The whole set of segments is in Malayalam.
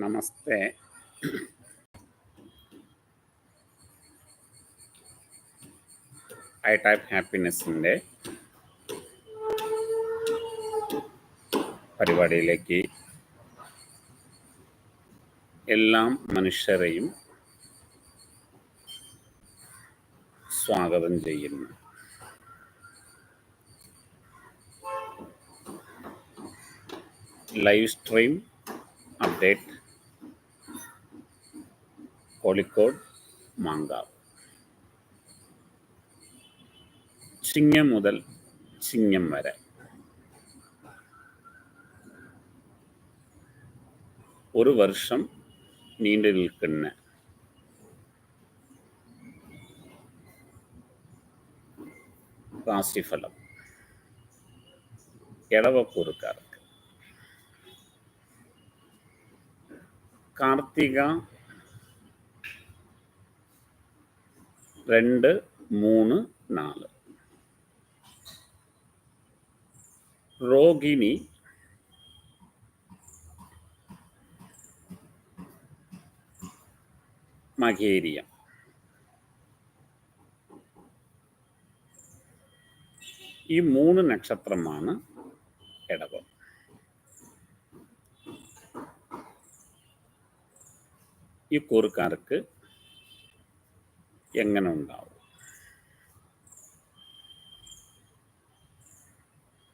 നമസ്തേ. ഐ ടൈപ്പ് ഹാപ്പിനെസ്സിന്റെ പരിപാടിയിലേക്ക് എല്ലാ മനുഷ്യരെയും സ്വാഗതം ചെയ്യുന്നു. Live stream update Kozhikode Mankavu ചിങ്ങം മുതൽ ചിങ്ങം വരെ ഒരു വർഷം നീണ്ടു നിൽക്കുന്ന രാശിഫലം ഇടവക്കൂറുകാർക്ക് കാർത്തിക രണ്ട് മൂന്ന് നാല്. രോഗിണി. മഖേരിയ ഈ മൂന്ന് നക്ഷത്രമാണ് ഇടവം. ഈ കൂറുകാർക്ക് എങ്ങനെ ഉണ്ടാവും?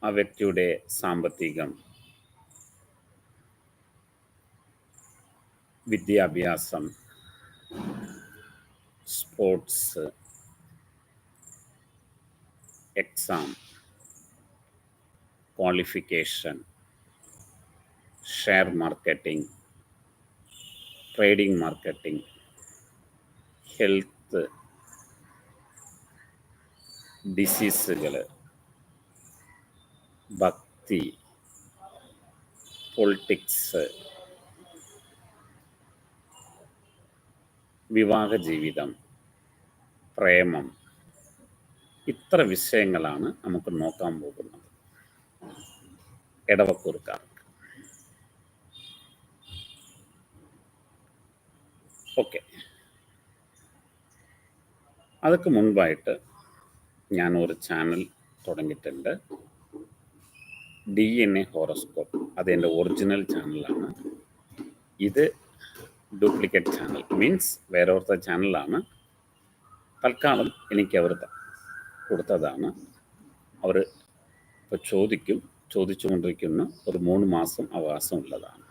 ആ വ്യക്തിയുടെ സാമ്പത്തികം വിദ്യാഭ്യാസം sports exam qualification share marketing trading marketing health ഡിസീസുകൾ ഭക്തി പൊളിറ്റിക്സ് വിവാഹ ജീവിതം പ്രേമം ഇത്ര വിഷയങ്ങളാണ് നമുക്ക് നോക്കാൻ പോകുന്നത്. ഇടവക്കൂർക്കാർക്ക് ഓക്കെ. അതൊക്കെ മുൻപായിട്ട് ഞാൻ ഒരു ചാനൽ തുടങ്ങിയിട്ടുണ്ട്. ഡി എൻ എ ഹോറോസ്കോപ്പ് അത് എന്റെ ഒറിജിനൽ ചാനലാണ് ഇത് ഡ്യൂപ്ലിക്കേറ്റ് ചാനൽ മീൻസ് വേറെ ഓർത്ത ചാനലാണ് തൽക്കാലം എനിക്ക് അവർ കൊടുത്തതാണ്. അവർ ഇപ്പോൾ ചോദിക്കും ചോദിച്ചുകൊണ്ടിരിക്കുന്ന ഒരു മൂന്ന് മാസം അവകാശമുള്ളതാണ്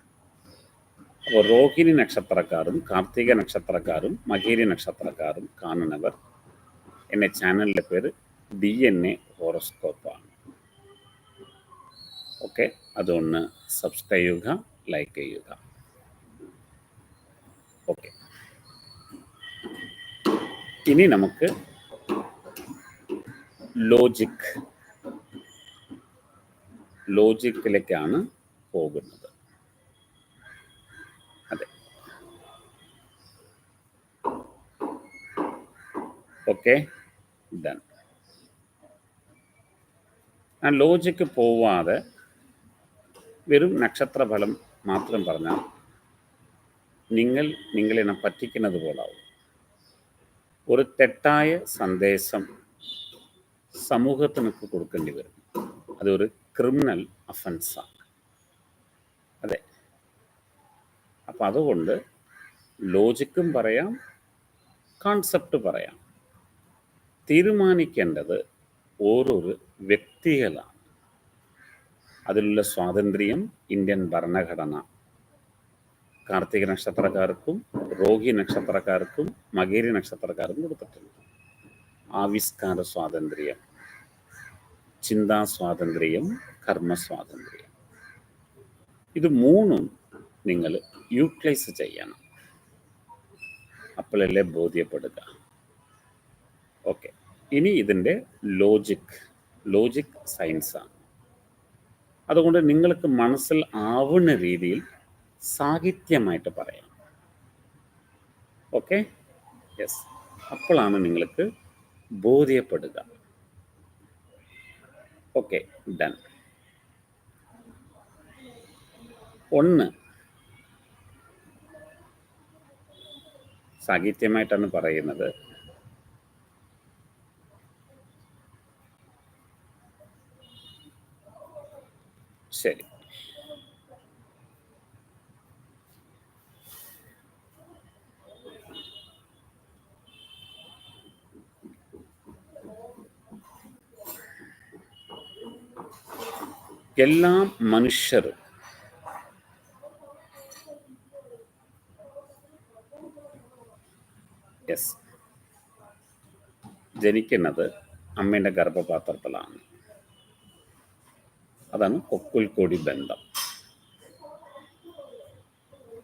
അപ്പോൾ രോഹിണി നക്ഷത്രക്കാരും കാർത്തിക നക്ഷത്രക്കാരും മകേരി നക്ഷത്രക്കാരും കാണുന്നവർ എന്റെ ചാനലിന്റെ പേര് ഡി എൻ എ ഹോറോസ്കോപ്പാണ് ഓക്കെ അതൊന്ന് സബ്സ്ക്രൈബ് ചെയ്യുക ലൈക്ക് ചെയ്യുക. ഓക്കെ ഇനി നമുക്ക് ലോജിക് ലോജിക്കിലേക്കാണ് പോകുന്നത്. അതെ. ഓക്കെ ഡൺ ആ ലോജിക്ക് പോവാതെ വെറും നക്ഷത്രഫലം മാത്രം പറഞ്ഞാൽ നിങ്ങൾ നിങ്ങളിനെ പറ്റിക്കുന്നത് പോലാവും. ഒരു തെറ്റായ സന്ദേശം സമൂഹത്തിനൊക്കെ കൊടുക്കേണ്ടി വരും. അതൊരു ക്രിമിനൽ അഫൻസാണ് അതെ. അപ്പം അതുകൊണ്ട് ലോജിക്കും പറയാം കോൺസെപ്റ്റ് പറയാം. തീരുമാനിക്കേണ്ടത് ഓരോരു വ്യക്തികളാണ്. അതിലുള്ള സ്വാതന്ത്ര്യം ഇന്ത്യൻ ഭരണഘടന. കാർത്തിക നക്ഷത്രക്കാർക്കും രോഗി നക്ഷത്രക്കാർക്കും മകേരി നക്ഷത്രക്കാർക്കും കൊടുത്തിട്ടുണ്ട്. ആവിഷ്കാര സ്വാതന്ത്ര്യം ചിന്താ സ്വാതന്ത്ര്യം കർമ്മ സ്വാതന്ത്ര്യം. ഇത് മൂന്നും നിങ്ങൾ യൂട്ടിലൈസ് ചെയ്യണം. അപ്പോഴല്ലേ ബോധ്യപ്പെടുക. ഓക്കെ ഇനി ഇതിന്റെ ലോജിക് ലോജിക് സയൻസാണ് അതുകൊണ്ട് നിങ്ങൾക്ക് മനസ്സിൽ ആവുന്ന രീതിയിൽ സാഹിത്യമായിട്ട് പറയാം. ഓക്കെ യെസ് അപ്പോഴാണ് നിങ്ങൾക്ക് ബോധ്യപ്പെടുക. ഓക്കെ ഡൺ ഒന്ന്. സാഹിത്യമായിട്ടാണ് പറയുന്നത്. ശരി. എല്ലാ മനുഷ്യരും യെസ്. ജനിക്കുന്നത് അമ്മയുടെ ഗർഭപാത്രത്തിലാണ്. അതാണ് കൊക്കുൽക്കൊടി ബന്ധം.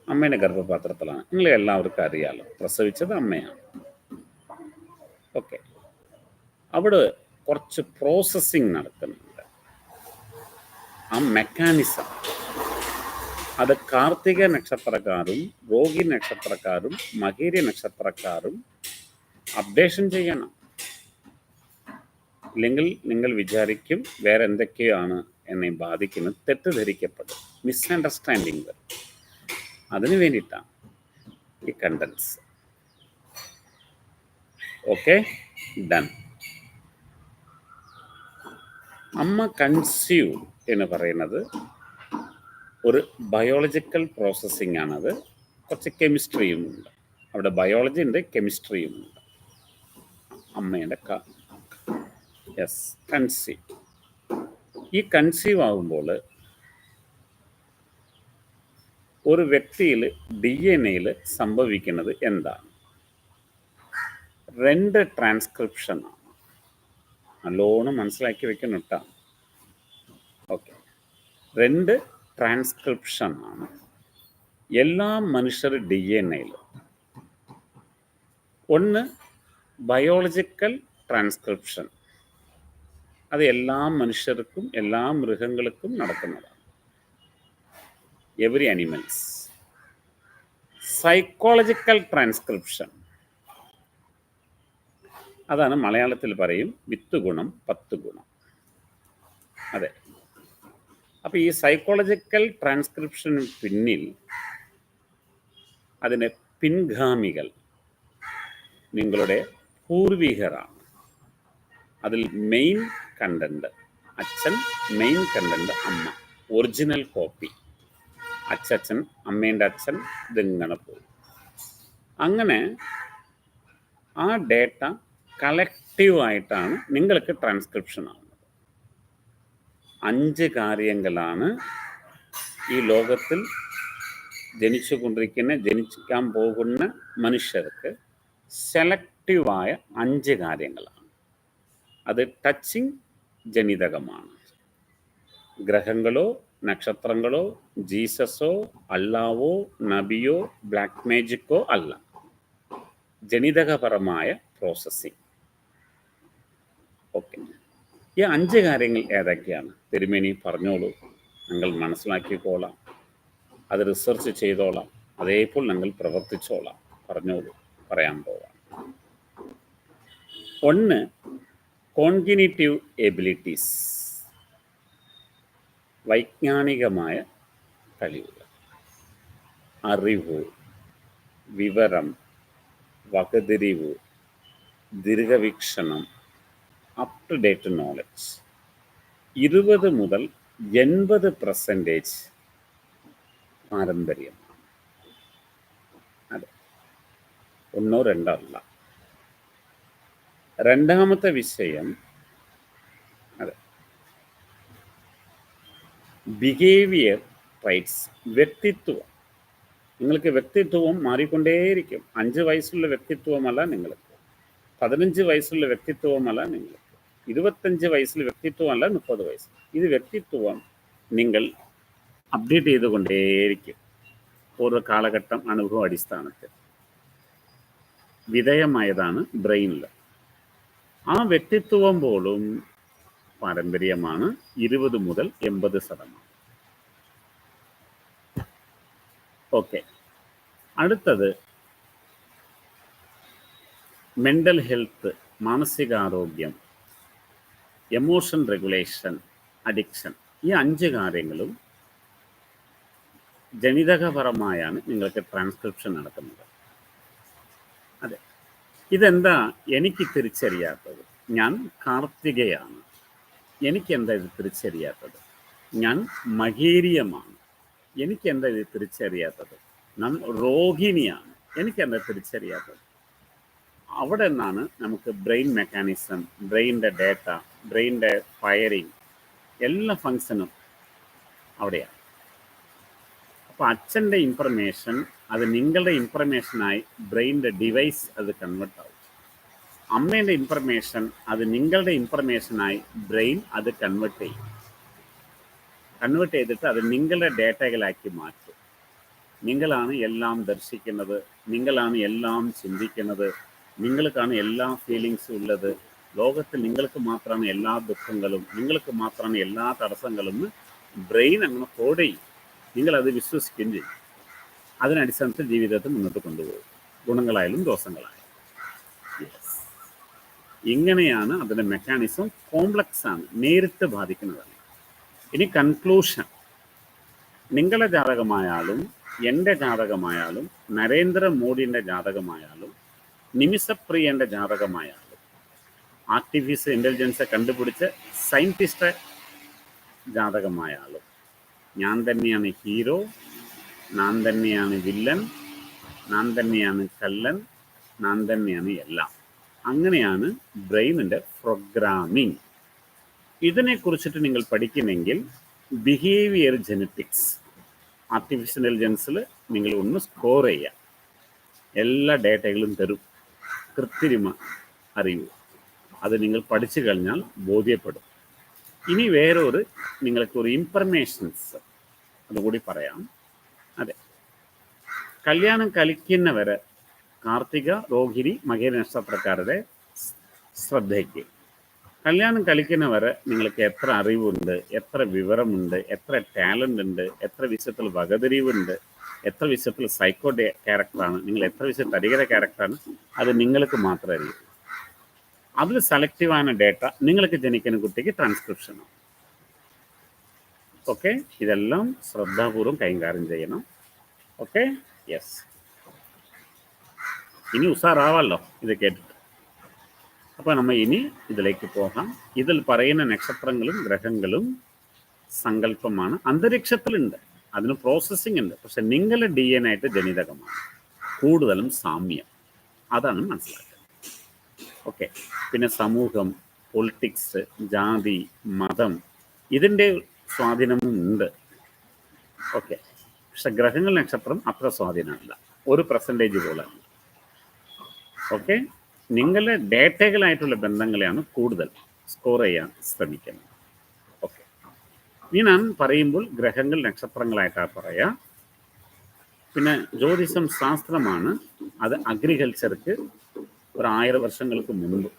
അമ്മയുടെ ഗർഭപാത്രത്തിലാണ്. നിങ്ങൾ എല്ലാവർക്കും അറിയാലോ. പ്രസവിച്ചത് അമ്മയാണ്. ഓക്കെ. അവിടെ കുറച്ച് പ്രോസസ്സിങ് നടക്കുന്നുണ്ട്. ആ മെക്കാനിസം അത് കാർത്തിക നക്ഷത്രക്കാരും രോഗി നക്ഷത്രക്കാരും മകേരി നക്ഷത്രക്കാരും അപ്ഡേഷൻ ചെയ്യണം. ഇല്ലെങ്കിൽ നിങ്ങൾ വിചാരിക്കും വേറെ എന്തൊക്കെയാണ് എന്നെ ബാധിക്കുന്നത് തെറ്റിദ്ധരിക്കപ്പെടും മിസ്അണ്ടർസ്റ്റാൻഡിങ് വരും. അതിനു വേണ്ടിയിട്ടാണ് ഈ കണ്ടൻസ് ഓക്കെ ഡൺ അമ്മ കൺസ്യൂം എന്ന് പറയുന്നത് ഒരു ബയോളജിക്കൽ പ്രോസസ്സിംഗ് ആണത്. കുറച്ച് കെമിസ്ട്രിയും ഉണ്ട്. അവിടെ ബയോളജി ഉണ്ട് കെമിസ്ട്രിയും ഉണ്ട്. അമ്മയുടെ യെസ് കൺസീവ് ഈ കൺസീവ് ആകുമ്പോൾ ഒരു വ്യക്തിയിൽ ഡി എൻ എയിൽ സംഭവിക്കുന്നത് എന്താണ്? രണ്ട് ട്രാൻസ്ക്രിപ്ഷനാണ് നല്ലോണം മനസ്സിലാക്കി വെക്കണം ഓക്കെ രണ്ട് ട്രാൻസ്ക്രിപ്ഷനാണ് എല്ലാ മനുഷ്യർ ഡി എൻ എയിൽ ഒന്ന് ബയോളജിക്കൽ ട്രാൻസ്ക്രിപ്ഷൻ അത് എല്ലാ മനുഷ്യർക്കും എല്ലാ മൃഗങ്ങൾക്കും നടക്കുന്നതാണ്. എവറി അനിമൽസ് സൈക്കോളജിക്കൽ ട്രാൻസ്ക്രിപ്ഷൻ അതാണ് മലയാളത്തിൽ പറയും വിത്ത് ഗുണം പത്ത് ഗുണം. അതെ. അപ്പോൾ ഈ സൈക്കോളജിക്കൽ ട്രാൻസ്ക്രിപ്ഷന് പിന്നിൽ അതിന്റെ പിൻഗാമികൾ നിങ്ങളുടെ പൂർവികരാണ്. അതിൽ മെയിൻ കണ്ടന്റ് അച്ഛൻ മെയിൻ കണ്ടന്റ് അമ്മ. ഒറിജിനൽ കോപ്പി അച്ഛൻ അമ്മേന്റെ അച്ഛൻ ഇതിങ്ങനെ പോകും. അങ്ങനെ ആ ഡേറ്റ കളക്റ്റീവായിട്ടാണ് നിങ്ങൾക്ക് ട്രാൻസ്ക്രിപ്ഷൻ ആവുന്നത്. അഞ്ച് കാര്യങ്ങളാണ് ഈ ലോകത്തിൽ ജനിച്ചുകൊണ്ടിരിക്കുന്ന ജനിക്കാൻ പോകുന്ന മനുഷ്യർക്ക് സെലക്റ്റീവായ അഞ്ച് കാര്യങ്ങളാണ്. അത് ടച്ചിങ് ജനിതകമാണ്. ഗ്രഹങ്ങളോ നക്ഷത്രങ്ങളോ ജീസസോ അള്ളാവോ നബിയോ ബ്ലാക്ക് മാജിക്കോ അല്ല. ജനിതകപരമായ പ്രോസസ്സിംഗ് ഓക്കെ. ഈ അഞ്ച് കാര്യങ്ങൾ ഏതൊക്കെയാണ്? തിരുമേനി പറഞ്ഞോളൂ. ഞങ്ങൾ മനസ്സിലാക്കിക്കോളാം. അത് റിസർച്ച് ചെയ്തോളാം. അതേപോലെ ഞങ്ങൾ പ്രവർത്തിച്ചോളാം. പറഞ്ഞോളൂ. പറയാൻ പോവാം. ഒന്ന് കോൺഗിനിറ്റീവ് എബിലിറ്റീസ്. വൈജ്ഞാനികമായ കഴിവുകൾ. അറിവ് വിവരം വകതിരിവ് ദീർഘവീക്ഷണം അപ് ടു ഡേറ്റ് നോളജ് ഇരുപത് മുതൽ എൺപത് പെർസെന്റേജ് പാരമ്പര്യമാണ്. അതെ. ഒന്നോ രണ്ടോ അല്ല. രണ്ടാമത്തെ വിഷയം അതെ. ബിഹേവിയർ റൈറ്റ്സ് വ്യക്തിത്വം. നിങ്ങൾക്ക് വ്യക്തിത്വം മാറിക്കൊണ്ടേയിരിക്കും. അഞ്ച് വയസ്സുള്ള വ്യക്തിത്വമല്ല നിങ്ങൾക്ക്. പതിനഞ്ച് വയസ്സുള്ള വ്യക്തിത്വമല്ല നിങ്ങൾക്ക്. ഇരുപത്തഞ്ച് വയസ്സിൽ വ്യക്തിത്വമല്ല മുപ്പത് വയസ്സ്. ഇത് വ്യക്തിത്വം നിങ്ങൾ അപ്ഡേറ്റ് ചെയ്തുകൊണ്ടേയിരിക്കും. ഓരോ കാലഘട്ടം അനുഭവ അടിസ്ഥാനത്തിൽ. വിധേയമായതാണ് ബ്രെയിനിൽ ആ വ്യക്തിത്വം പോലും പാരമ്പര്യമാണ് ഇരുപത് മുതൽ എൺപത് ശതമാനം. ഓക്കെ. അടുത്തത് മെന്റൽ ഹെൽത്ത് മാനസികാരോഗ്യം എമോഷൻ റെഗുലേഷൻ അഡിക്ഷൻ ഈ അഞ്ച് കാര്യങ്ങളും ജനിതകപരമായാണ് നിങ്ങൾക്ക് ട്രാൻസ്ക്രിപ്ഷൻ നടക്കുന്നത് ഇതെന്താ എനിക്ക് തിരിച്ചറിയാത്തത്? ഞാൻ കാർത്തികയാണ്. എനിക്ക് എന്താ ഇത് തിരിച്ചറിയാത്തത്? ഞാൻ മഹേരിയമാണ് എനിക്ക് എന്താ ഇത് തിരിച്ചറിയാത്തത്? ഞാൻ രോഹിണിയാണ്. എനിക്കെന്താ തിരിച്ചറിയാത്തത്? അവിടെ നിന്നാണ് നമുക്ക് ബ്രെയിൻ മെക്കാനിസം ബ്രെയിനിന്റെ ഡേറ്റ ബ്രെയിനിന്റെ ഫയറിങ് എല്ലാ ഫങ്ഷനും അവിടെയാണ്. അപ്പോൾ അച്ഛന്റെ ഇൻഫർമേഷൻ അത് നിങ്ങളുടെ ഇൻഫർമേഷനായി ബ്രെയിനിന്റെ ഡിവൈസ് അത് കൺവേർട്ട് ആവും. അമ്മേന്റെ ഇൻഫർമേഷൻ അത് നിങ്ങളുടെ ഇൻഫർമേഷനായി ബ്രെയിൻ അത് കൺവേർട്ട് ചെയ്യും. കൺവേർട്ട് ചെയ്തിട്ട് അത് നിങ്ങളുടെ ഡേറ്റകളാക്കി മാറ്റും. നിങ്ങളാണ് എല്ലാം ദർശിക്കുന്നത് നിങ്ങളാണ് എല്ലാം ചിന്തിക്കുന്നത് നിങ്ങൾക്കാണ് എല്ലാ ഫീലിങ്സും ഉള്ളത്. ലോകത്തിൽ നിങ്ങൾക്ക് മാത്രമാണ് എല്ലാ ദുഃഖങ്ങളും നിങ്ങൾക്ക് മാത്രമാണ് എല്ലാ തടസ്സങ്ങളും ബ്രെയിൻ അങ്ങനെ കോഡ് ചെയ്യും. നിങ്ങളത് വിശ്വസിക്കുകയും ചെയ്യും. അതിനടിസ്ഥാനത്തിൽ ജീവിതത്തെ മുന്നോട്ട് കൊണ്ടുപോകും. ഗുണങ്ങളായാലും ദോഷങ്ങളായാലും. ഇങ്ങനെയാണ് അതിന്റെ മെക്കാനിസം കോംപ്ലക്സ് ആണ് നേരിട്ട് ബാധിക്കുന്നതല്ല ഇനി കൺക്ലൂഷൻ നിങ്ങളുടെ ജാതകമായാലും എന്റെ ജാതകമായാലും നരേന്ദ്രമോദിന്റെ ജാതകമായാലും നിമിഷപ്രിയന്റെ ജാതകമായാലും ആർട്ടിഫിഷ്യൽ ഇന്റലിജൻസ് കണ്ടുപിടിച്ച് സയന്റിസ്റ്റ് ജാതകമായാലും ഞാൻ തന്നെയാണ് ഹീറോ ഞാൻ തന്നെയാണ് വില്ലൻ ഞാൻ തന്നെയാണ് കല്ലൻ ഞാൻ തന്നെയാണ് എല്ലാം. അങ്ങനെയാണ് ബ്രെയിനിന്റെ പ്രോഗ്രാമിംഗ്. ഇതിനെക്കുറിച്ചിട്ട് നിങ്ങൾ പഠിക്കുന്നെങ്കിൽ ബിഹേവിയർ ജെനറ്റിക്സ് ആർട്ടിഫിഷ്യൽ ഇന്റലിജൻസിൽ നിങ്ങൾ ഒന്ന് സ്കോർ ചെയ്യാം എല്ലാ ഡേറ്റകളും തരും. കൃത്രിമ അറിവ്. അത് നിങ്ങൾ പഠിച്ചു കഴിഞ്ഞാൽ ബോധ്യപ്പെടും. ഇനി വേറൊരു നിങ്ങൾക്കൊരു ഇൻഫർമേഷൻസ് അതുകൂടി പറയാം. കല്യാണം കളിക്കുന്നവര് കാർത്തിക രോഹിണി മകേര നക്ഷത്രക്കാരുടെ ശ്രദ്ധയ്ക്ക്. കല്യാണം കളിക്കുന്നവരെ നിങ്ങൾക്ക് എത്ര അറിവുണ്ട് എത്ര വിവരമുണ്ട് എത്ര ടാലന്റ് ഉണ്ട് എത്ര വിഷയത്തിൽ വകതിരിവുണ്ട് എത്ര വിഷയത്തിൽ സൈക്കോ ക്യാരക്ടറാണ് നിങ്ങൾ എത്ര വിഷയം തരികര ക്യാരക്ടറാണ് അത് നിങ്ങൾക്ക് മാത്രമേ അറിയൂ. അതിൽ സെലക്റ്റീവായ ഡേറ്റ നിങ്ങൾക്ക് ജനിക്കുന്ന കുട്ടിക്ക് ട്രാൻസ്ക്രിപ്ഷനാണ് ഓക്കെ ഇതെല്ലാം ശ്രദ്ധാപൂർവം കൈകാര്യം ചെയ്യണം. ഓക്കെ യെസ് ഇനി ഉഷാറാവാമല്ലോ ഇത് കേട്ടിട്ട്. അപ്പോൾ നമ്മൾ ഇനി ഇതിലേക്ക് പോകാം. ഇതിൽ പറയുന്ന നക്ഷത്രങ്ങളും ഗ്രഹങ്ങളും സങ്കല്പമാണ്. അന്തരീക്ഷത്തിലുണ്ട് അതിന് പ്രോസസ്സിംഗ് ഉണ്ട്. പക്ഷെ നിങ്ങളുടെ ഡി എൻ ആയിട്ട് ജനിതകമാണ്. കൂടുതലും സാമ്യം. അതാണ് മനസ്സിലാക്കുന്നത് ഓക്കെ പിന്നെ സമൂഹം പൊളിറ്റിക്സ് ജാതി മതം ഇതിന്റെ സ്വാധീനമുണ്ട്. ഓക്കെ പക്ഷെ ഗ്രഹങ്ങൾ നക്ഷത്രം അത്ര സ്വാധീനമല്ല. ഒരു പെർസെന്റേജ് പോലെ ഓക്കെ നിങ്ങളുടെ ഡേറ്റകളായിട്ടുള്ള ബന്ധങ്ങളെയാണ് കൂടുതൽ സ്കോർ ചെയ്യാൻ ശ്രമിക്കുന്നത്. ഓക്കെ ഇനി ഞാൻ പറയുമ്പോൾ ഗ്രഹങ്ങൾ നക്ഷത്രങ്ങളായിട്ടാണ് പറയുക പിന്നെ ജ്യോതിഷം ശാസ്ത്രമാണ്. അത് അഗ്രികൾച്ചർക്ക് ഒരു ആയിരം വർഷങ്ങൾക്ക് മുൻപ്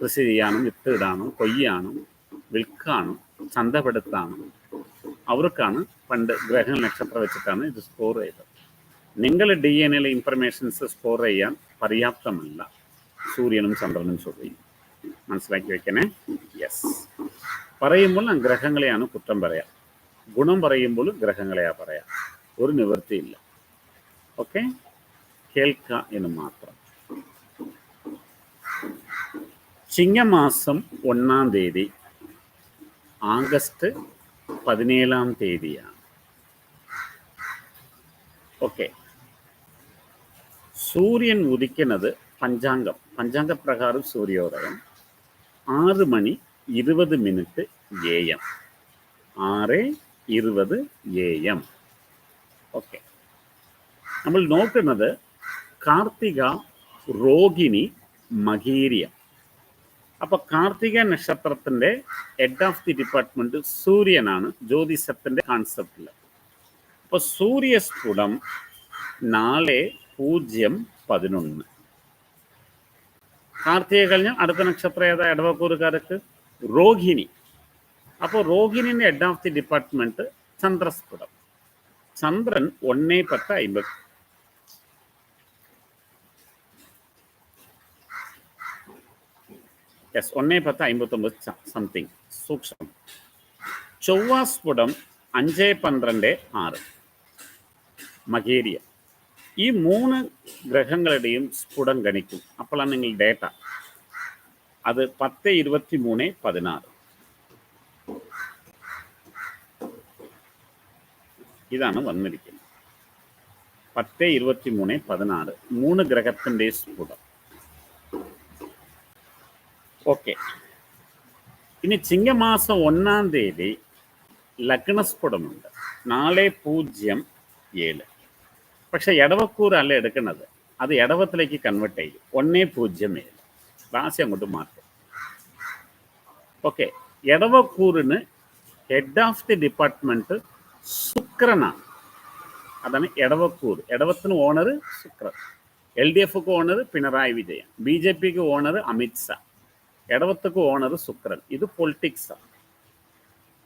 കൃഷി ചെയ്യാനും വിത്തിടാനും കൊയ്യാനും വിൽക്കാനും ചന്തപ്പെടുത്താനും അവർക്കാണ് പണ്ട് ഗ്രഹ നക്ഷത്രം വെച്ചിട്ടാണ് ഇത് സ്കോർ ചെയ്തത്. നിങ്ങൾ ഡി എൻ എയിലെ ഇൻഫർമേഷൻസ് സ്കോർ ചെയ്യാൻ പര്യാപ്തമല്ല. സൂര്യനും ചന്ദ്രനും ചൊവ്വയും മനസ്സിലാക്കി വെക്കണേ? യെസ് പറയുമ്പോൾ ഗ്രഹങ്ങളെയാണ് കുറ്റം പറയാം. ഗുണം പറയുമ്പോൾ ഗ്രഹങ്ങളെയാ പറയാം. ഒരു നിവൃത്തിയില്ല. ഓക്കെ കേൾക്ക എന്ന് മാത്രം. ചിങ്ങമാസം ഒന്നാം തീയതി ആഗസ്റ്റ് പതിനേഴാം തീയതിയാണ് ഓക്കെ സൂര്യൻ ഉദിക്കുന്നത് പഞ്ചാംഗം പഞ്ചാംഗപ്രകാരം സൂര്യോദയം ആറ് മണി ഇരുപത് മിനിറ്റ് എ എം ആറ് ഇരുപത് എ എം ഓക്കെ നമ്മൾ നോക്കുന്നത് കാർത്തിക രോഹിണി മകീരിയം അപ്പൊ കാർത്തിക നക്ഷത്രത്തിന്റെ ഹെഡ് ഓഫ് ദി ഡിപ്പാർട്ട്മെന്റ് സൂര്യനാണ് ജ്യോതിഷത്തിന്റെ കോൺസെപ്റ്റിൽ അപ്പൊ സൂര്യസ്ഫുടം നാളെ പൂജ്യം പതിനൊന്ന്. കാർത്തിക കഴിഞ്ഞ അടുത്ത നക്ഷത്രം ഏതാ? ഇടവക്കൂറുകാർക്ക് രോഹിണി. അപ്പോൾ രോഹിണിന്റെ ഹെഡ് ഓഫ് ദി ഡിപ്പാർട്ട്മെന്റ് ചന്ദ്രസ്ഫുടം. ചന്ദ്രൻ ഒന്നേ പത്ത് അമ്പത് യെസ് ഒന്നേ പത്ത് അമ്പത്തൊമ്പത് സംതിങ് സൂക്ഷ്മം ചൊവ്വാസ്ഫുടം അഞ്ച് പന്ത്രണ്ട് ആറ്. മകേരിയ. ഈ മൂന്ന് ഗ്രഹങ്ങളുടെയും സ്ഫുടം ഗണിക്കും. അപ്പോഴാണ് നിങ്ങൾ ഡേറ്റ അത് പത്ത് ഇരുപത്തി മൂന്ന് പതിനാറ്. ഇതാണ് വന്നിരിക്കുന്നത്. പത്ത് ഇരുപത്തി മൂന്ന് പതിനാറ്. മൂന്ന് ഗ്രഹത്തിന്റെ സ്ഫുടം. ഓക്കെ. ഇനി ചിങ്ങമാസം ഒന്നാം തീയതി ലഗ്നസ്ഫുടമുണ്ട്. നാല് പൂജ്യം ഏഴ്. പക്ഷെ ഇടവക്കൂറല്ല എടുക്കുന്നത്. അത് ഇടവത്തിലേക്ക് കൺവെർട്ട് ചെയ്യും. ഒന്നേ പൂജ്യം ഏഴ്. രാശി അങ്ങോട്ട് മാറ്റും. ഓക്കെ. ഇടവക്കൂറിന് ഹെഡ് ഓഫ് ദി ഡിപ്പാർട്ട്മെന്റ് ശുക്രനാണ് അതാണ് ഇടവക്കൂർ ഇടവത്തിന് ഓണർ ശുക്രൻ. L D എഫ്ക്ക് owner Pinarayi Vijayan. B J പിക്ക് ഓണർ ഇടവത്തക്ക് ഓണർ ശുക്രൻ. ഇത് ആണ്.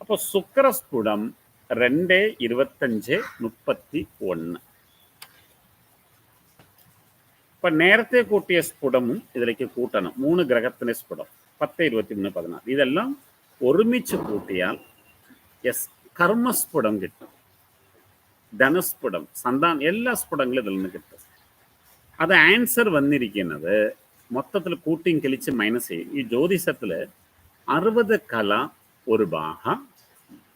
അപ്പോൾ ശുക്രസ്ഫുടം രണ്ട് ഇരുപത്തഞ്ച് മുപ്പത്തി ഒന്ന് ഇപ്പൊ നേരത്തെ കൂട്ടിയ സ്ഫുടമും ഇതിലേക്ക് കൂട്ടണം. മൂന്ന് ഗ്രഹത്തിന്റെ സ്ഫുടം. പത്ത് ഇരുപത്തി മൂന്ന് പതിനാറ്. ഇതെല്ലാം ഒരുമിച്ച് കൂട്ടിയാൽ യെസ് കർമ്മസ്ഫുടം കിട്ടും. ധനസ്ഫുടം സന്താനം എല്ലാ സ്ഫുടങ്ങളും ഇതിൽ നിന്ന് കിട്ടും. അത് ആൻസർ വന്നിരിക്കുന്നത് മൊത്തത്തിൽ കൂട്ടിയും കിളിച്ച് മൈനസ് ചെയ്യും ഈ ജ്യോതിഷത്തിൽ അറുപത് കല ഒരു ബാഹ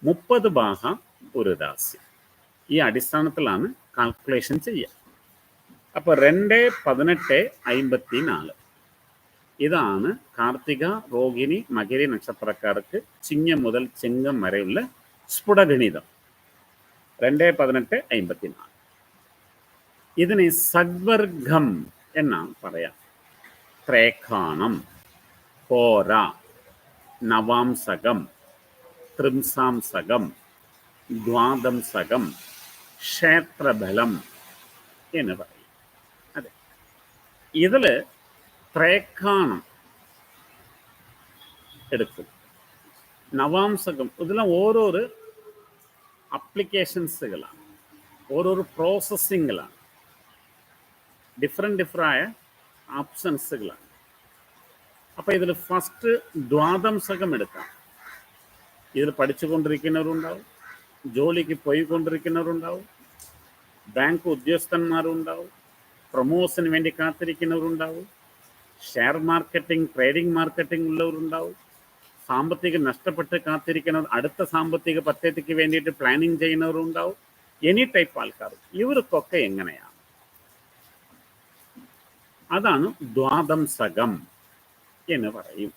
മുപ്പത് ബാഹ ഒരു രാശി ഈ അടിസ്ഥാനത്തിലാണ് കാൽക്കുലേഷൻ ചെയ്യുക അപ്പോൾ രണ്ട് പതിനെട്ട് അമ്പത്തി നാല് ഇതാണ് കാർത്തിക രോഹിണി മകരി നക്ഷത്രക്കാർക്ക് ചിങ്ങം മുതൽ ചിങ്ങം വരെയുള്ള സ്ഫുടഗണിതം രണ്ട് പതിനെട്ട് അമ്പത്തി നാല് ഇതിനെ സദ്വർഗം എന്നാണ് പറയാം ത്രേഖാണം ഹോര. നവാംസകം. ത്രിംസാംസകം ദ്വാദംസകം. ക്ഷേത്രബലം എന്ന് പറയും. അതെ. ഇതിൽ ത്രേക്കാണം എടുക്കും. നവാംസകം. ഇതെല്ലാം ഓരോരോ അപ്ലിക്കേഷൻസുകളാണ് ഓരോരോ പ്രോസസ്സിങ്ങുകളാണ് ഡിഫറെന്റ് ഡിഫറായ ഓപ്ഷൻസുകളാണ് അപ്പോൾ ഇതിൽ ഫസ്റ്റ് ദ്വാദംസകം എടുക്കാം. ഇതിൽ പഠിച്ചുകൊണ്ടിരിക്കുന്നവരുണ്ടാവും ജോലിക്ക് പോയിക്കൊണ്ടിരിക്കുന്നവരുണ്ടാവും ബാങ്ക് ഉദ്യോഗസ്ഥന്മാരുണ്ടാവും പ്രൊമോഷന് വേണ്ടി കാത്തിരിക്കുന്നവരുണ്ടാവും ഷെയർ മാർക്കറ്റിംഗ് ട്രേഡിംഗ് മാർക്കറ്റിംഗ് ഉള്ളവരുണ്ടാവും സാമ്പത്തിക നഷ്ടപ്പെട്ട് കാത്തിരിക്കുന്നവർ അടുത്ത സാമ്പത്തിക പദ്ധതിക്ക് വേണ്ടിയിട്ട് പ്ലാനിങ് ചെയ്യുന്നവരുണ്ടാവും എനി ടൈപ്പ് ആൾക്കാർ. ഇവർക്കൊക്കെ എങ്ങനെയാണ് അതാണ് ദ്വാദംസകം എന്ന് പറയും.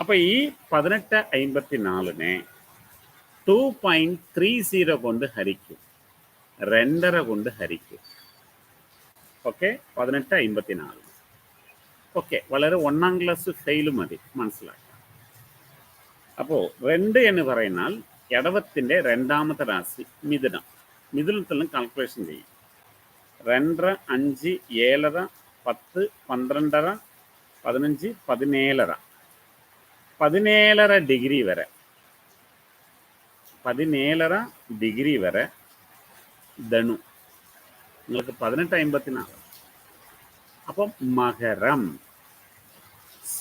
അപ്പൊ ഈ പതിനെട്ട് അമ്പത്തിനാലിനെ ടു പോയിന്റ് ത്രീ സീറോ കൊണ്ട് ഹരിക്കും. രണ്ടര കൊണ്ട് ഹരിക്കും. ഓക്കെ പതിനെട്ട് അമ്പത്തിനാല് ഓക്കെ വളരെ ഒന്നാം ക്ലാസ് ഫെയിൽ മതി. മനസ്സിലാക്കാം. അപ്പോൾ രണ്ട് എന്ന് പറയുന്നാൽ ഇടവത്തിന്റെ രണ്ടാമത്തെ രാശി മിഥുനം. മിഥുനത്തിൽ നിന്ന് കാൽക്കുലേഷൻ ചെയ്യും. രണ്ടര അഞ്ച് ഏഴര പത്ത് പന്ത്രണ്ടര പതിനഞ്ച് പതിനേഴര. പതിനേഴര ഡിഗ്രി വരെ. പതിനേഴര ഡിഗ്രി വരെ ധനു. നിങ്ങൾക്ക് പതിനെട്ട് അമ്പത്തിനാറ്. അപ്പം മകരം.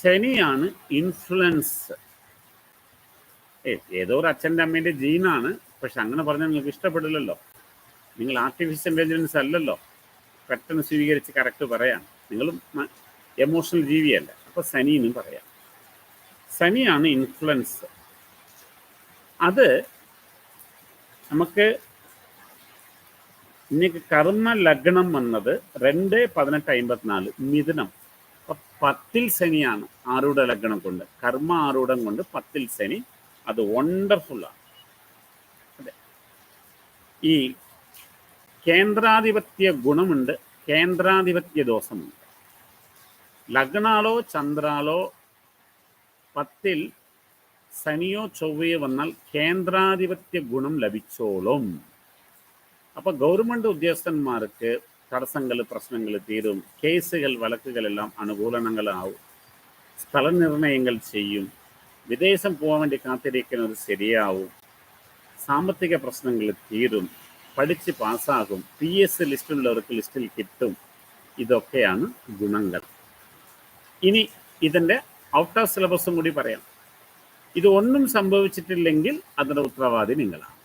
ശനിയാണ് ഇൻഫ്ലുവൻസ്. ഏതോ ഒരു അച്ഛന്റെ അമ്മേന്റെ ജീനാണ്. പക്ഷെ അങ്ങനെ പറഞ്ഞാൽ നിങ്ങൾക്ക് ഇഷ്ടപ്പെടില്ലല്ലോ. നിങ്ങൾ ആർട്ടിഫിഷ്യൽ ഇന്റലിജൻസ് അല്ലല്ലോ. പെട്ടെന്ന് സ്വീകരിച്ച് കറക്റ്റ് പറയാം നിങ്ങളും എമോഷണൽ ജീവിയല്ല. അപ്പോൾ സനി എന്ന് പറയാം. ശനിയാണ് ഇൻഫ്ലുവൻസ് അത് നമുക്ക് ഇന്നിക്ക് കർമ്മ ലഗ്നം വന്നത് രണ്ട് പതിനെട്ട് അമ്പത്തിനാല് മിഥുനം. അപ്പൊ പത്തിൽ ശനിയാണ് ആറൂഢ ലഗ്നം കൊണ്ട്? കർമ്മ ആറൂഢം കൊണ്ട്? പത്തിൽ ശനി അത് വണ്ടർഫുള്ളാണ് അതെ. ഈ കേന്ദ്രാധിപത്യ ഗുണമുണ്ട്. കേന്ദ്രാധിപത്യ ദോഷമുണ്ട് ലഗ്നാളോ ചന്ദ്രാളോ പത്തിൽ ശനിയോ ചൊവ്വയോ വന്നാൽ കേന്ദ്രാധിപത്യ ഗുണം ലഭിച്ചോളും. അപ്പൊ ഗവൺമെന്റ് ഉദ്യോഗസ്ഥന്മാർക്ക് തടസ്സങ്ങൾ പ്രശ്നങ്ങൾ തീരും. കേസുകൾ വഴക്കുകളെല്ലാം അനുകൂലങ്ങളാവും സ്ഥലനിർണയങ്ങൾ ചെയ്യും. വിദേശം പോകാൻ വേണ്ടി കാത്തിരിക്കുന്നത് ശരിയാവും. സാമ്പത്തിക പ്രശ്നങ്ങൾ തീരും. പഠിച്ച് പാസ്സാകും. പി എസ് ലിസ്റ്റുള്ളവർക്ക് ലിസ്റ്റിൽ കിട്ടും. ഇതൊക്കെയാണ് ഗുണങ്ങൾ. ഇനി ഇതിന്റെ ഔട്ട് ഓഫ് സിലബസും കൂടി പറയാം. ഇത് ഒന്നും സംഭവിച്ചിട്ടില്ലെങ്കിൽ അതിന്റെ ഉത്തരവാദി നിങ്ങളാണ്.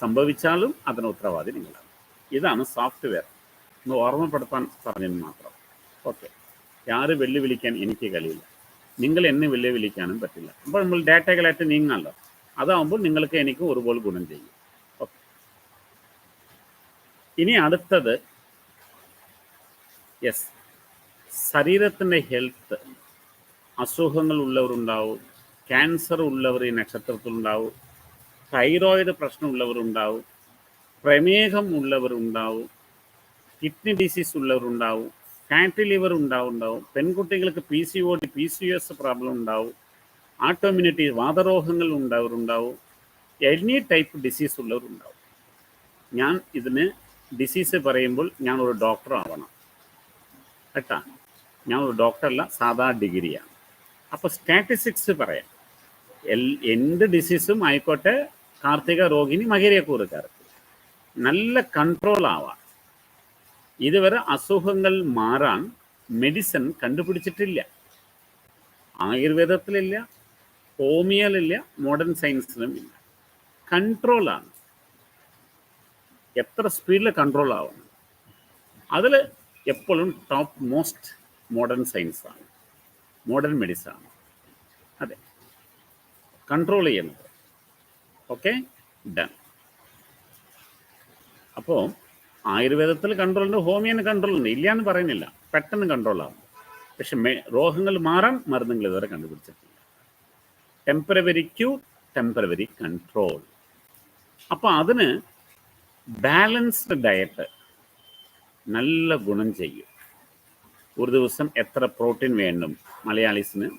സംഭവിച്ചാലും അതിന് ഉത്തരവാദി നിങ്ങളാണ്. ഇതാണ് സോഫ്റ്റ്വെയർ ഒന്ന് ഓർമ്മപ്പെടുത്താൻ പറഞ്ഞെന്ന് മാത്രം. ഓക്കെ ആര് വെല്ലുവിളിക്കാൻ എനിക്ക് കഴിയില്ല. നിങ്ങൾ എന്നെ വെല്ലുവിളിക്കാനും പറ്റില്ല. അപ്പോൾ നമ്മൾ ഡാറ്റകളായിട്ട് നീങ്ങാമല്ലോ അതാവുമ്പോൾ നിങ്ങൾക്ക് എനിക്ക് ഒരുപോലെ ഗുണം ചെയ്യും. ഇനി അടുത്തത് യെസ് ശരീരത്തിന്റെ ഹെൽത്ത് അസുഖങ്ങൾ ഉള്ളവരുണ്ടാവും ക്യാൻസർ ഉള്ളവർ ഈ നക്ഷത്രത്തിലുണ്ടാവും തൈറോയിഡ് പ്രശ്നമുള്ളവരുണ്ടാവും പ്രമേഹം ഉള്ളവരുണ്ടാവും കിഡ്നി ഡിസീസ് ഉള്ളവരുണ്ടാവും ഫാറ്റി ലിവർ ഉണ്ടാവുണ്ടാവും പെൺകുട്ടികൾക്ക് P C O D P C S problem ഉണ്ടാവും ആട്ടോമ്യൂണിറ്റി വാതരോഗങ്ങൾ ഉണ്ടാവരുണ്ടാവും എനി ടൈപ്പ് ഡിസീസ് ഉള്ളവരുണ്ടാവും ഞാൻ ഇതിന് ഡിസീസ് പറയുമ്പോൾ ഞാൻ ഒരു ഡോക്ടർ ആവണം. കേട്ടാ? ഞാൻ ഒരു ഡോക്ടറല്ല സാധാ ഡിഗ്രിയാണ് അപ്പോൾ സ്റ്റാറ്റിസ്റ്റിക്സ് പറയാം. എൽ എന്ത് ഡിസീസും ആയിക്കോട്ടെ കാർത്തിക രോഗിനി മകരയെക്കുറിക്കാർക്ക് നല്ല കൺട്രോൾ ആവാം. ഇതുവരെ അസുഖങ്ങൾ മാറാൻ മെഡിസിൻ കണ്ടുപിടിച്ചിട്ടില്ല. ആയുർവേദത്തിലില്ല ഹോമിയോയിലില്ല മോഡേൺ സയൻസിലും ഇല്ല. കൺട്രോളാണ് എത്ര സ്പീഡിൽ കൺട്രോൾ ആവണം. അതിൽ എപ്പോഴും ടോപ്പ് മോസ്റ്റ് മോഡേൺ സയൻസാണ് മോഡേൺ മെഡിസിൻ ആണ്. അതെ. കൺട്രോൾ ചെയ്യുന്നത്. ഓക്കെ ഡൺ അപ്പോൾ ആയുർവേദത്തിൽ കൺട്രോൾ കൺട്രോളുണ്ട് ഹോമിയോന് കൺട്രോളുണ്ട് ഇല്ല എന്ന് പറയുന്നില്ല. പെട്ടെന്ന് കൺട്രോൾ ആവും. പക്ഷെ രോഗങ്ങൾ മാറാൻ മരുന്നുകൾ ഇതുവരെ കണ്ടുപിടിച്ചിട്ടില്ല. ടെമ്പറവരി ക്യൂ ടെമ്പറവരി കൺട്രോൾ അപ്പോൾ അതിന് ബാലൻസ്ഡ് ഡയറ്റ് നല്ല ഗുണം ചെയ്യും. ഒരു ദിവസം എത്ര പ്രോട്ടീൻ വേണം മലയാളീസിന്?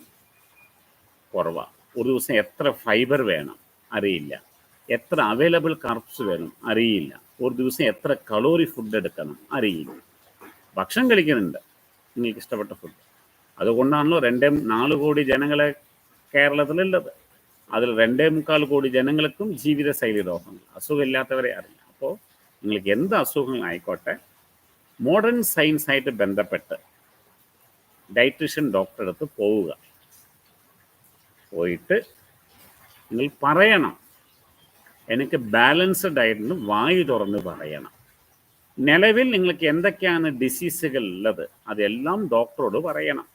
കുറവാണ് ഒരു ദിവസം എത്ര ഫൈബർ വേണം? അറിയില്ല. എത്ര അവൈലബിൾ കാർബ്സ് വേണം? അറിയില്ല. ഒരു ദിവസം എത്ര കലോറി ഫുഡ് എടുക്കണം? അറിയില്ല. ഭക്ഷണം കഴിക്കുന്നുണ്ട്. നിങ്ങൾക്ക് ഇഷ്ടപ്പെട്ട ഫുഡ് അതുകൊണ്ടാണല്ലോ രണ്ടേ നാല് കോടി ജനങ്ങളെ കേരളത്തിലുള്ളത്. അതിൽ രണ്ടേ മുക്കാൽ കോടി ജനങ്ങൾക്കും ജീവിത ശൈലി രോഗങ്ങൾ. അസുഖമില്ലാത്തവരെ അറിയില്ല. അപ്പോൾ നിങ്ങൾക്ക് എന്ത് അസുഖങ്ങൾ ആയിക്കോട്ടെ മോഡേൺ സയൻസായിട്ട് ബന്ധപ്പെട്ട് ഡയറ്റീഷ്യൻ ഡോക്ടറെ അടുത്ത് പോവുക. പോയിട്ട് നിങ്ങൾ പറയണം. എനിക്ക് ബാലൻസ്ഡ് ഡയറ്റിന് വായു തുറന്ന് പറയണം. നിലവിൽ നിങ്ങൾക്ക് എന്തൊക്കെയാണ് ഡിസീസുകൾ ഉള്ളത് അതെല്ലാം ഡോക്ടറോട് പറയണം.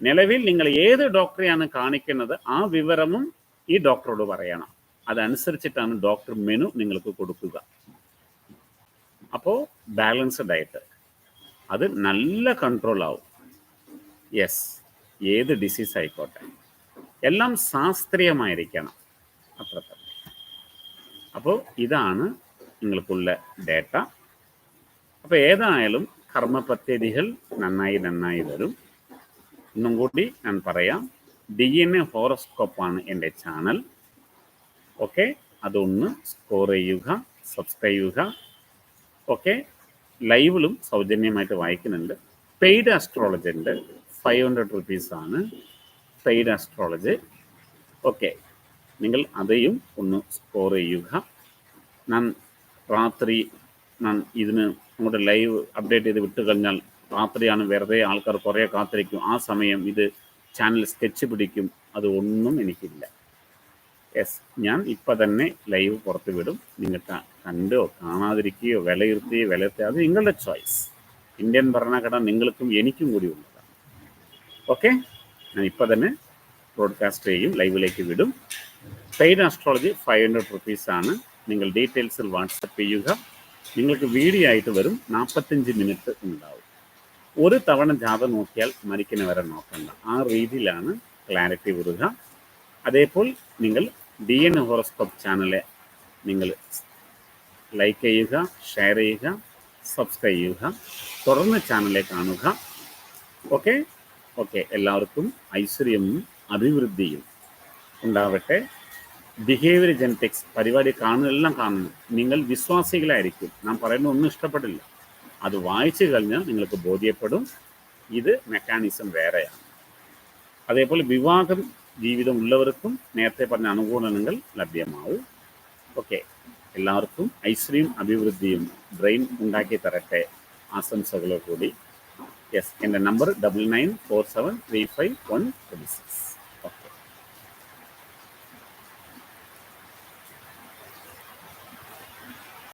നിലവിൽ നിങ്ങൾ ഏത് ഡോക്ടറെയാണ് കാണിക്കുന്നത് ആ വിവരവും ഈ ഡോക്ടറോട് പറയണം. അതനുസരിച്ചിട്ടാണ് ഡോക്ടർ മെനു നിങ്ങൾക്ക് കൊടുക്കുക. അപ്പോൾ ബാലൻസ്ഡ് ഡയറ്റ് അത് നല്ല കൺട്രോൾ ആവും. യെസ് ഏത് ഡിസീസ് ആയിക്കോട്ടെ. എല്ലാം ശാസ്ത്രീയമായിരിക്കണം. അത്ര തന്നെ. അപ്പോൾ ഇതാണ് നിങ്ങൾക്കുള്ള ഡേറ്റ അപ്പോൾ ഏതായാലും കർമ്മ പദ്ധതികൾ നന്നായി നന്നായി വരും. ഇന്നും കൂടി ഞാൻ പറയാം. ഡി എൻ എ ഹോറോസ്കോപ്പാണ് എന്റെ ചാനൽ ഓക്കെ? അതൊന്ന് സ്കോർ ചെയ്യുക സബ്സ്ക്രൈബ് ചെയ്യുക. ഓക്കെ? ലൈവിലും സൗജന്യമായിട്ട് വായിക്കുന്നുണ്ട്. പെയ്ഡ് ആസ്ട്രോളജി ഉണ്ട്. ഫൈവ് ഹൺഡ്രഡ് റുപ്പീസാണ് പെയ്ഡ് ആസ്ട്രോളജി ഓക്കെ? നിങ്ങൾ അതെയും ഒന്ന് സ്കോർ ചെയ്യുക. ഞാൻ രാത്രി ഞാൻ ഇതിന് നമ്മുടെ ലൈവ് അപ്ഡേറ്റ് ചെയ്ത് വിട്ട് കഴിഞ്ഞാൽ രാത്രിയാണ് വെറുതെ ആൾക്കാർ കുറേ കാത്തിരിക്കും. ആ സമയം ഇത് ചാനൽ സ്കെച്ച് പിടിക്കും. അത് ഒന്നും എനിക്കില്ല. യെസ്. ഞാൻ ഇപ്പം തന്നെ ലൈവ് പുറത്ത് വിടും. നിങ്ങൾക്ക് കണ്ടോ കാണാതിരിക്കുകയോ വിലയിരുത്തുകയോ വിലയിരുത്തുകയോ അത് നിങ്ങളുടെ ചോയ്സ് ഇന്ത്യൻ ഭരണഘടന നിങ്ങൾക്കും എനിക്കും കൂടി ഉള്ളതാണ്. ഓക്കെ ഞാൻ ഇപ്പം തന്നെ ബ്രോഡ്കാസ്റ്റ് ചെയ്യും ലൈവിലേക്ക് വിടും. പെയ്ഡ് ആസ്ട്രോളജി ഫൈവ് ഹൺഡ്രഡ് റുപ്പീസാണ് നിങ്ങൾ ഡീറ്റെയിൽസിൽ വാട്സപ്പ് ചെയ്യുക. നിങ്ങൾക്ക് വീഡിയോ ആയിട്ട് വരും. നാൽപ്പത്തഞ്ച് മിനിറ്റ് ഉണ്ടാവും. ഒരു തവണ ജാഥ നോക്കിയാൽ മരിക്കുന്നവരെ നോക്കണ്ട. ആ രീതിയിലാണ് ക്ലാരിറ്റി വരിക. അതേപോലെ നിങ്ങൾ ഡി എൻ ഹോറോസ്കോപ്പ് ചാനലെ നിങ്ങൾ ലൈക്ക് ചെയ്യുക ഷെയർ ചെയ്യുക സബ്സ്ക്രൈബ് ചെയ്യുക തുടർന്ന് ചാനലെ കാണുക. ഓക്കെ ഓക്കെ എല്ലാവർക്കും ഐശ്വര്യവും അഭിവൃദ്ധിയും ഉണ്ടാവട്ടെ. ബിഹേവിയർ ജെനറ്റിക്സ് പരിപാടി കാണുന്നതെല്ലാം കാണുന്നു. നിങ്ങൾ വിശ്വാസികളായിരിക്കും. നാം പറയുന്ന ഒന്നും ഇഷ്ടപ്പെടില്ല. അത് വായിച്ചു കഴിഞ്ഞാൽ നിങ്ങൾക്ക് ബോധ്യപ്പെടും. ഇത് മെക്കാനിസം വേറെയാണ്. അതേപോലെ വിവാഹം ജീവിതം ഉള്ളവർക്കും നേരത്തെ പറഞ്ഞ അനുകൂലനങ്ങൾ ലഭ്യമാവും. ഓക്കെ. എല്ലാവർക്കും ഐശ്വര്യം അഭിവൃദ്ധിയും ബ്രെയിൻ ഉണ്ടാക്കി തരട്ടെ ആശംസകളോ കൂടി യെസ് എന്റെ number double nine four seven three five one three six.